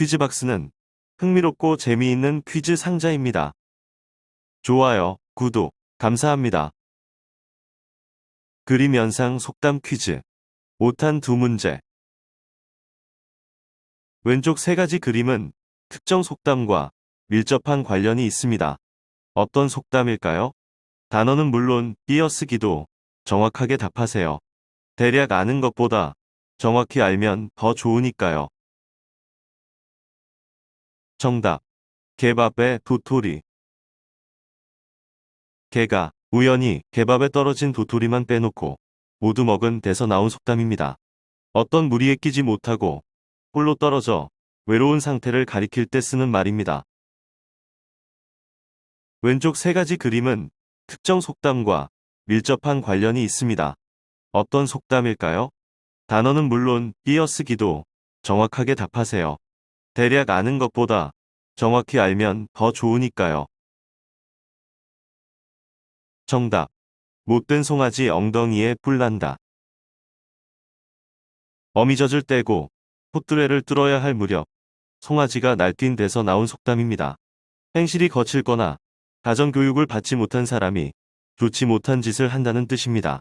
퀴즈박스는 흥미롭고 재미있는 퀴즈 상자입니다. 좋아요, 구독, 감사합니다. 그림 연상 속담 퀴즈. 5탄 두 문제. 왼쪽 세 가지 그림은 특정 속담과 밀접한 관련이 있습니다. 어떤 속담일까요? 단어는 물론 띄어쓰기도 정확하게 답하세요. 대략 아는 것보다 정확히 알면 더 좋으니까요. 정답. 개밥에 도토리. 개가 우연히 개밥에 떨어진 도토리만 빼놓고 모두 먹은 데서 나온 속담입니다. 어떤 무리에 끼지 못하고 홀로 떨어져 외로운 상태를 가리킬 때 쓰는 말입니다. 왼쪽 세 가지 그림은 특정 속담과 밀접한 관련이 있습니다. 어떤 속담일까요? 단어는 물론 띄어쓰기도 정확하게 답하세요. 대략 아는 것보다 정확히 알면 더 좋으니까요. 정답. 못된 송아지 엉덩이에 뿔 난다. 어미젖을 떼고 콧두레를 뚫어야 할 무렵 송아지가 날뛴 데서 나온 속담입니다. 행실이 거칠거나 가정교육을 받지 못한 사람이 좋지 못한 짓을 한다는 뜻입니다.